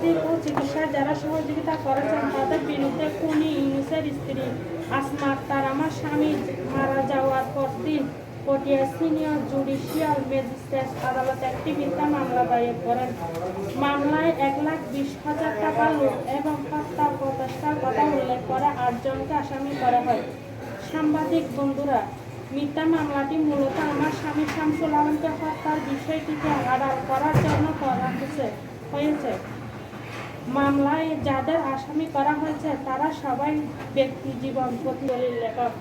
বাতিল ও চিকিৎসায় যারা সহযোগিতা করেছেন তাদের বিরুদ্ধে খুনি ইউনুসের স্ত্রী আসমা আক্তার আমার স্বামী মারা যাওয়ার পর দিন পটিয়া সিনিয়র জুডিশিয়াল ম্যাজিস্ট্রেট আদালতে একটি মিথ্যা মামলা দায়ের করেন। মামলায় এক লাখ বিশ হাজার টাকা লুট এবং হত্যা প্রচেষ্টার কথা উল্লেখ করে আটজনকে আসামি করা হয়। সাংবাদিক বন্ধুরা, মিথ্যা মামলাটি মূলত আমার স্বামী শামসুল আলমকে হত্যার বিষয়টিকে আড়াল করার জন্য করা হয়েছে। হয়েছে। মামলায় যাদের আসামি করা হয়েছে, তারা সবাই ব্যক্তি জীবন প্রতিদলের লেখক।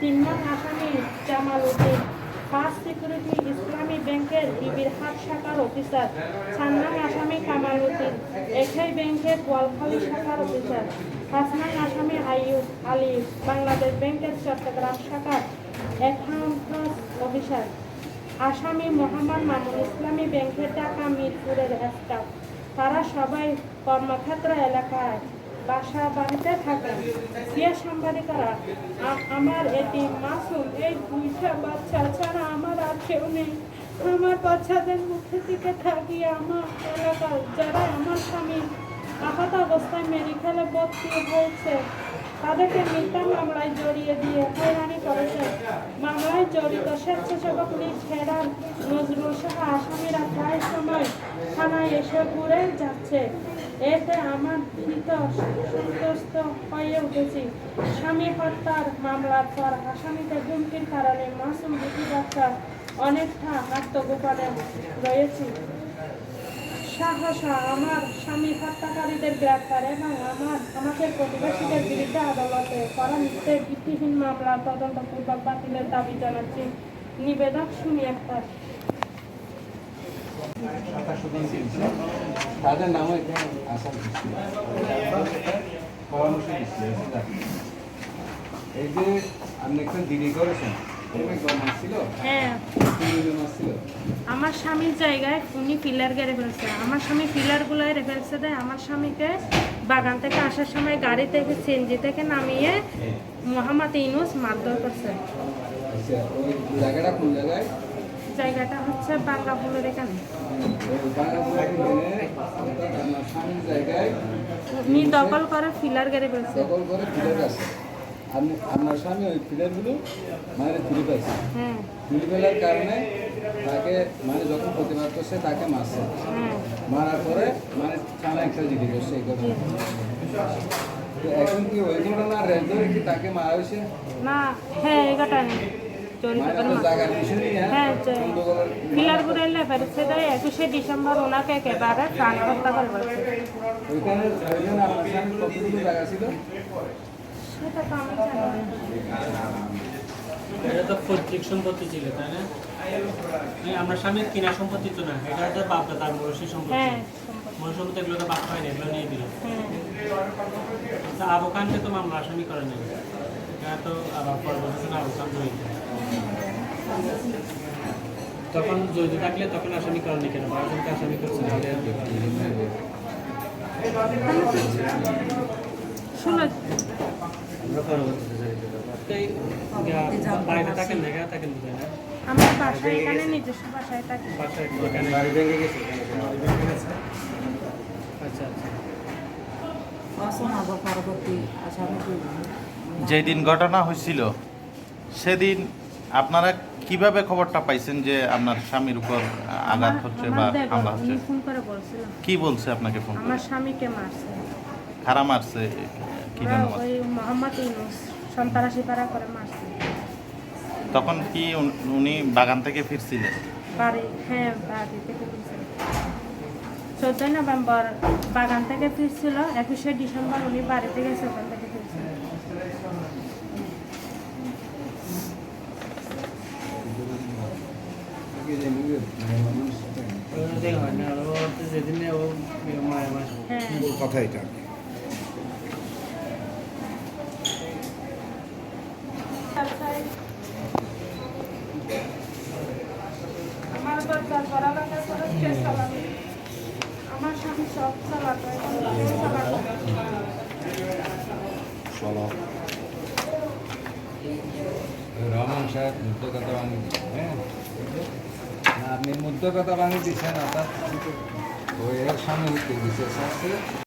তিন নং আসামি জামাল উদ্দিন ফার্স্ট সিকিউরিটি ইসলামী ব্যাংকের বিবির হাট শাখার অফিসার চার নং আসামি কামাল উদ্দিন একই ব্যাংকের গোয়ালখালী শাখার অফিসার পাঁচ নং আসামি আইয়ুব আলী, বাংলাদেশ ব্যাংকের চট্টগ্রাম শাখার অ্যাকাউন্ট অফিসার। আসামি মোহাম্মদ মামুন ইসলামী ব্যাংকের টাকা মিরপুরের স্টাফ তারা সবাই কর্মক্ষেত্র এলাকায় বাসা বাড়িতে থাকেন। প্রিয় সাংবাদিকরা আমার এটি মাসুম, এই দুইটা বাচ্চা ছাড়া আমার আর কেউ নেই। আমার বাচ্চাদের মুখে দিকে থাকি আমার এলাকার যারা আমার স্বামী আহত অবস্থায় মেডিকেলে ভর্তি হয়েছে তাদেরকে মিথ্যা মামলায় জড়িয়ে দিয়ে হয়রানি করেছে। মামলায় জড়িত স্বেচ্ছাসেবক লীগ হেরান নজরুল সহ আসামিরা প্রায় সময় থানায় এসে ঘুরে যাচ্ছে। এতে আমার ভীত সন্তুষ্ট হয়ে উঠেছি। স্বামী হত্যার মামলার পর আসামিদের হুমকির কারণে মাসুম বাচ্চা অনেকটা আত্মগোপনে রয়েছে। সাহস আমার স্বামী হত্যাকারীদের গ্রেপ্তার এবং আমার, আমাকে প্রতিবেশীদের বিরুদ্ধে আদালতে করা মিথ্যে ভিত্তিহীন মামলা, তদন্তপূর্বক বাতিলের দাবি জানাচ্ছি। নিবেদক শুনি একটা তাদের নামও এখানে আসা পরামর্শ এই যে আপনি একজন দিদি করেছেন হ্যাঁ। আমার স্বামীর জায়গায় উনি পিলার গেড়ে ফেলছে। আমার স্বামী পিলারগুলো রেখে ফেলছে দেয় আমার স্বামীকে বাগান থেকে আসার সময় গাড়ি থেকে সিএনজি থেকে নামিয়ে মোহাম্মদ ইনুস মারধর করছে। জায়গাটা হচ্ছে বাংলা ফুলের এখানে। উনি দখল করে ফিলার গেড়ে ফেলছে। আপনি আপনার স্বামী ওই ফিডারগুলো মানে তুলে ফেলছে হ্যাঁ তুলে ফেলার কারণে তাকে মানে যখন প্রতিবাদ করছে তাকে মারছে। হ্যাঁ মারার পরে মানে থানা একটা জিডি করছে এই ঘটনা। তো এখন কি ওই ঘটনা রেল ধরে কি তাকে মারা হয়েছে? না হ্যাঁ নেই জড়িত মানে হ্যাঁ? যে গন্ডগোলের ফিলার করে ফেলছে দেয় একুশে ডিসেম্বর ওনাকে একেবারে প্রাণ হত্যা করে সেটা তো আমি জানি এটা তো পৈতৃক সম্পত্তি ছিল তাই না? আমরা স্বামীর কিনা সম্পত্তি তো না এটা তো বাপ দাদার মরসি সম্পত্তি। হ্যাঁ সম্পত্তি। এগুলো তো বাপ হয় না এগুলো নিয়ে দিল। হ্যাঁ। তা আবু তো মামলা আসামি করে নাই। এটা তো আবার পরবর্তীতে আবু খান জড়িত তখন জড়িত থাকলে তখন আসামি করেনি কেন? বারোজনকে আসামি করছে তাহলে শুনো আমরা বাসায় এখানে নিজস্ব বাসায় থাকি। গেছে আচ্ছা আচ্ছা। যেদিন ঘটনা হয়েছিল সেদিন আপনারা কীভাবে খবরটা পাইছেন যে আপনার স্বামীর উপর আঘাত হচ্ছে বা হামলা হচ্ছে? উনি ফোন করে বলছিল কি বলছে আপনাকে ফোন করে? আমার স্বামীকে মারছে। খারাপ মারছে। কি ওরা ওই মোহাম্মদ ইউনুস সন্ত্রাসী পাড়া করে মারছে তখন কি উনি বাগান থেকে ফিরছিলেন? বাড়ি হ্যাঁ বাড়ি থেকে ফিরছিল চোদ্দই নভেম্বর বাগান থেকে ফিরছিল একুশে ডিসেম্বর উনি বাড়িতে গেছে ওখান থেকে ফিরছিল হয়। হ্যাঁ। কথা এটা। আমার বাচ্চার পড়ালেখা করে কে চালাবে আমার স্বামী সব চালাতো এখন কে চালাবে রহমান সাহেব মুদ্র কথা হ্যাঁ? আপনি মুদ্র কথা ভাঙি দিচ্ছেন অর্থাৎ ওই এর সামনে উত্তর দিচ্ছে